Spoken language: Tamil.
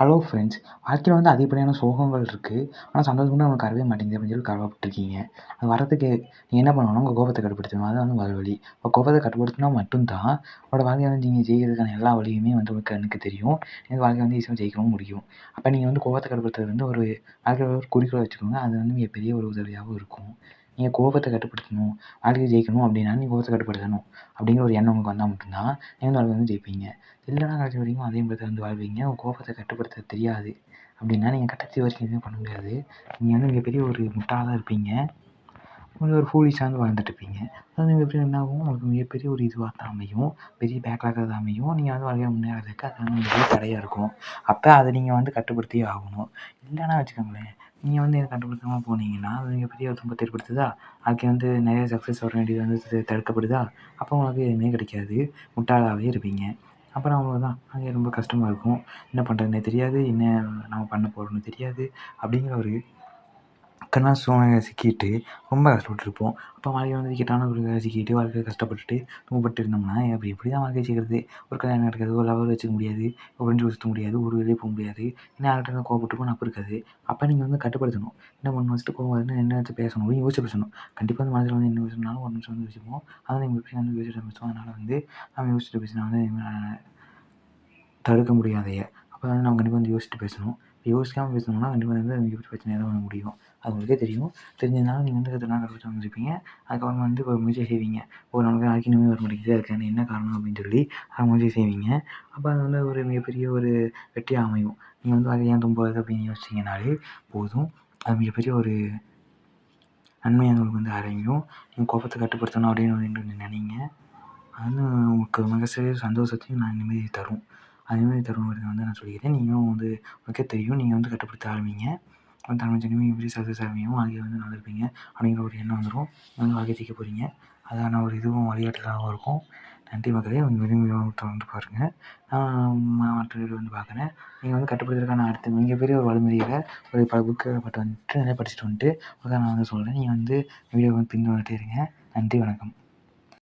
ஹலோ ஃப்ரெண்ட்ஸ் வாழ்க்கையில் வந்து அதிகப்படியான சோகங்கள் இருக்குது ஆனால் சந்தோஷம் மட்டும் நமக்கு வரவே மாட்டேங்குது அப்படின்னு சொல்லி கவலைப்பட்டுருக்கீங்க. அது வரதுக்கு நீங்கள் என்ன பண்ணணும் உங்கள் கோபத்தை கட்டுப்படுத்தணும். அதுதான் வந்து வர வழி. இப்போ கோபத்தை கட்டுப்படுத்தினா மட்டும்தான் உங்களோட வாழ்க்கையை வந்து நீங்கள் ஜெயிக்கிறதுக்கான எல்லா வழியுமே வந்து உங்களுக்கு கண்ணுக்கு தெரியும். நீங்கள் வாழ்க்கையை வந்து ஈஸியாக ஜெயிக்கவும் முடியும். அப்போ நீங்கள் வந்து கோபத்தை கட்டுப்படுத்துறது வந்து ஒரு வாழ்க்கையில் ஒரு குறிக்கோளை வச்சுக்கோங்க. அது வந்து மிகப்பெரிய ஒரு உதவியாகவும் இருக்கும். நீங்கள் கோபத்தை கட்டுப்படுத்தணும் வாழ்க்கையை ஜெயிக்கணும் அப்படின்னா நீ கோபத்தை கட்டுப்படுத்தணும் அப்படிங்கிற ஒரு எண்ணம் உங்களுக்கு வந்தால் மட்டும்தான் நீங்கள் வாழ்க்கை வந்து ஜெயிப்பீங்க. இல்லைனா கடைசி வரைக்கும் அதே மாதிரி வந்து வாழ்வீங்க. உங்கள் கோபத்தை கட்டுப்படுத்த தெரியாது அப்படின்னா நீங்கள் கடைசி வரைக்கும் எதுவுமே பண்ண முடியாது. நீங்கள் வந்து மிகப்பெரிய ஒரு முட்டாளாக இருப்பீங்க. கொஞ்சம் ஒரு ஃபூலிஷாக வந்து வாழ்ந்துட்டு இருப்பீங்க. அது எப்படி என்ன ஆகும்? உங்களுக்கு மிகப்பெரிய ஒரு இதுவாக தான் அமையும். பெரிய பேக்லாக தான் அமையும். நீங்கள் வந்து வாழ்க்கையை முன்னேறதுக்கு அது வந்து மிகப்பெரிய தடையாக இருக்கும். அப்போ அதை நீங்கள் வந்து கட்டுப்படுத்தியே ஆகணும். இல்லைன்னா வச்சுக்கோங்களேன் நீங்கள் வந்து எனக்கு கட்டுப்படுத்தாமல் போனீங்கன்னா அது மிகப்பெரிய ஒரு துன்பத்தை ஏற்படுத்துதா? அதுக்கு வந்து நிறைய சக்ஸஸ் வர வேண்டியது வந்து தடுக்கப்படுதா? அப்போ உங்களுக்கு எதுவுமே கிடைக்காது. முட்டாளாகவே இருப்பீங்க. அப்புறம் அவ்வளோதான் அது ரொம்ப கஷ்டமாக இருக்கும். என்ன பண்ணுறதுனே தெரியாது. என்ன நம்ம பண்ண போகிறோம்னு தெரியாது. அப்படிங்கிற ஒரு இக்கட்டான சூழ்நிலையில் சிக்கிட்டு ரொம்ப கஷ்டப்பட்டுருப்போம். அப்போ வாழ்க்கையில் வந்து இக்கட்டான ஒரு சிக்கிட்டு வாழ்க்கையில் கஷ்டப்பட்டுட்டு துன்பப்பட்டு இருந்தோம்னா அப்படி எப்படி தான் வாழ்க்கையை வச்சுக்கிறது ஒரு கல்யாணம் நடக்காது ஒரு லவர் வச்சுக்க முடியாது ஒரு ஃப்ரெண்ட்ஸ் சுற்ற முடியாது ஒரு வெளியே போக முடியாது. என்ன யார்கிட்ட கோவப்பட்டுருப்போம் அப்போ இருக்காது. அப்போ நீங்கள் வந்து கட்டுப்படுத்தணும். என்ன பண்ணணும்? ஃபஸ்ட்டு கோவம் வருதுன்னா என்ன வச்சு பேசணும்? யோசிச்சு பேசணும். கண்டிப்பாக வந்து மனசில் வந்து என்ன பேசணும்னாலும் ஒரு நிமிஷம் வந்து யோசிப்போம். அதை நம்ம எப்படி வந்து யோசிச்சு பேசுவோம் அதனால் வந்து நம்ம யோசிச்சுட்டு பேசினா வந்து தடுக்க முடியாதையே அப்போ வந்து நம்ம கண்டிப்பாக வந்து யோசிச்சுட்டு பேசணும். யோசிக்காமல் பேசணும்னா கண்டிப்பாக வந்து மிகப்பெரிய பிரச்சனையாக தான் வந்து முடியும். அது உங்களுக்கே தெரியும். தெரிஞ்சதுனால நீங்கள் வந்து இதெல்லாம் கடைப்பிடிச்சு வந்துருப்பீங்க. அதுக்கப்புறம் வந்து இப்போ முயற்சி செய்வீங்க. ஒரு நமக்கு நாளைக்கு இனிமேல் வர மாட்டேங்குது. அதுக்கான என்ன காரணம் அப்படின்னு சொல்லி அதை முயற்சி செய்வீங்க. அப்போ அது வந்து ஒரு மிகப்பெரிய ஒரு வெற்றியாக அமையும். நீங்கள் வந்து அதை ஏன் தும்போது அப்படின்னு யோசிச்சிங்கனாலே போதும். அது மிகப்பெரிய ஒரு நன்மையாக உங்களுக்கு வந்து அடையும். நீங்கள் கோபத்தை கட்டுப்படுத்தணும் அப்படின்னு நினைங்க. அது உங்களுக்கு மிகச்சிறிய சந்தோஷத்தையும் நான் நிம்மதியை தரும். அதேமாதிரி தருணங்கிறத வந்து நான் சொல்லிக்கிறேன். நீங்களும் வந்து உங்களுக்கே தெரியும். நீங்கள் வந்து கட்டுப்படுத்த ஆரம்பிங்க. வந்து ஆரம்பிச்சோடனே சக்ஸஸ் ஆரம்பிக்கும் வாழ்க்கையில் வந்து நல்லா இருப்பீங்க அப்படிங்கிற ஒரு எண்ணம் வந்துடும் நீங்கள் வந்து வாழ்க்கையை ஜெயிக்க போகிறீங்க அதான ஒரு இதுவும் வழிகாட்டுதலாகவும் இருக்கும். நன்றி மக்களே. வந்து விரும்பி பாருங்கள் நான் மற்ற வீடியோ வந்து பார்க்குறேன். நீங்கள் வந்து கட்டுப்படுத்துறதுக்கான அடுத்த மிகப்பெரிய ஒரு வழிமுறைகளை ஒரு பல புக்கு பட்டு வந்துட்டு நிறைய படிச்சுட்டு வந்துட்டு நான் வந்து சொல்கிறேன் நீங்கள் வந்து வீடியோ வந்து பின்தொடர்ந்துட்டே இருங்க. நன்றி வணக்கம்.